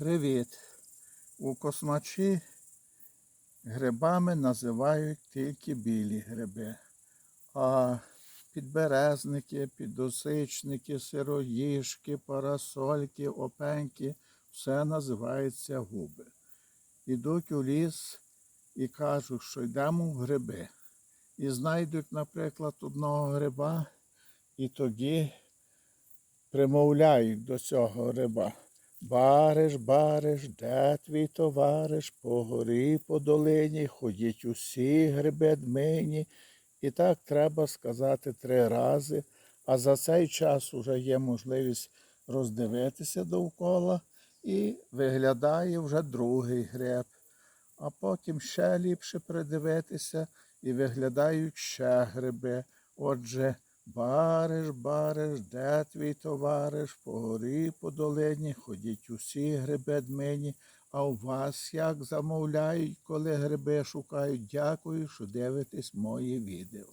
Привіт! У космачі грибами називають тільки білі гриби, а підберезники, підосичники, сироїжки, парасольки, опеньки все називається губи. Ідуть у ліс і кажуть, що йдемо в гриби. І знайдуть, наприклад, одного гриба, і тоді примовляють до цього гриба. Бариш, бариш, де твій товариш, по горі, по долині, ходіть усі гриби дмині. І так треба сказати три рази. А за цей час вже є можливість роздивитися довкола і виглядає вже другий гриб. А потім ще ліпше придивитися і виглядають ще гриби. Отже, бариш, бариш, де твій товариш, по горі, по долині, ходіть усі гриби дмині. А у вас як замовляють, коли гриби шукають? Дякую, що дивитесь моє відео.